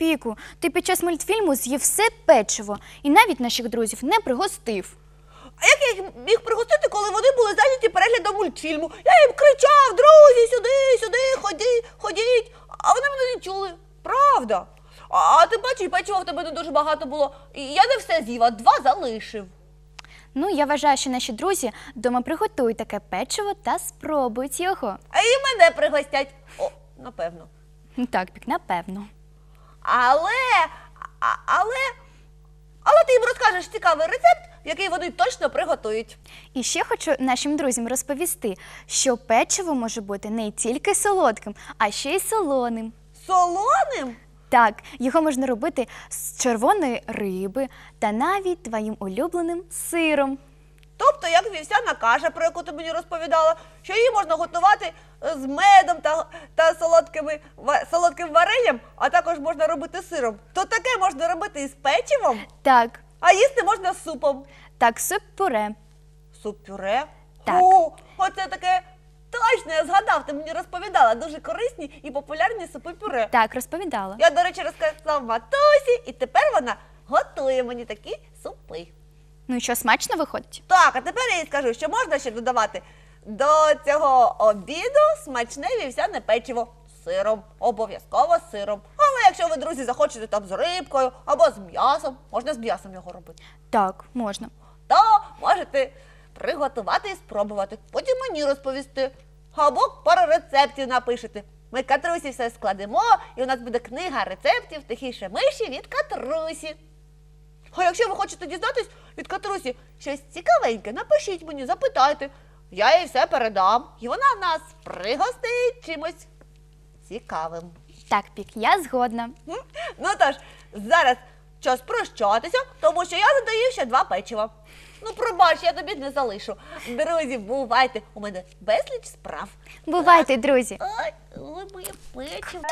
Піку, ти під час мультфільму з'їв все печиво і навіть наших друзів не пригостив. А як я їх міг пригостити, коли вони були зайняті переглядом мультфільму? Я їм кричав, друзі, сюди, сюди, ходіть, ходіть. А вони мене не чули. Правда. А, ти бачиш, печива в тебе не дуже багато було. І я не все з'їв, а два залишив. Ну, я вважаю, що наші друзі вдома приготують таке печиво та спробують його. А і мене пригостять. О, напевно. Так, Пік, напевно. Але, але, але ти їм розкажеш цікавий рецепт, який вони точно приготують. І ще хочу нашим друзям розповісти, що печиво може бути не тільки солодким, а ще й солоним. Солоним? Так, його можна робити з червоної риби та навіть твоїм улюбленим сиром. Тобто, як вівсяна каша, про яку ти мені розповідала, що її можна готувати е, з медом та, та солодкими, солодким варенням, а також можна робити сиром. То таке можна робити із печивом, Так, а їсти можна з супом. так, суп-пюре. Суп-пюре? Так. О, оце таке точно, я згадав, ти мені розповідала. Дуже корисні і популярні супи-пюре. Так, розповідала. Я, до речі, розказав матусі, і тепер вона готує мені такі супи. Ну і що, смачно виходить? Так, а тепер я їй скажу, що можна ще додавати до цього обіду смачне вівсяне печиво з сиром. Обов'язково з сиром. Але якщо ви, друзі, захочете там з рибкою або з м'ясом, можна з м'ясом його робити, Так, можна. то можете приготувати і спробувати. Потім мені розповісти. Або пару рецептів напишете. Ми Катрусі все складемо, і у нас буде книга рецептів тихіше миші від Катрусі. А якщо ви хочете дізнатись від Катрусі щось цікавеньке, напишіть мені, запитайте. Я їй все передам, і вона нас пригостить чимось цікавим. Так, Пік, я згодна. М? Ну тож, зараз час прощатися, тому що я задаю ще два печива. Ну, пробач, я тобі не залишу. Друзі, бувайте, у мене безліч справ. Бувайте, друзі! Ой, ой, моє печиво.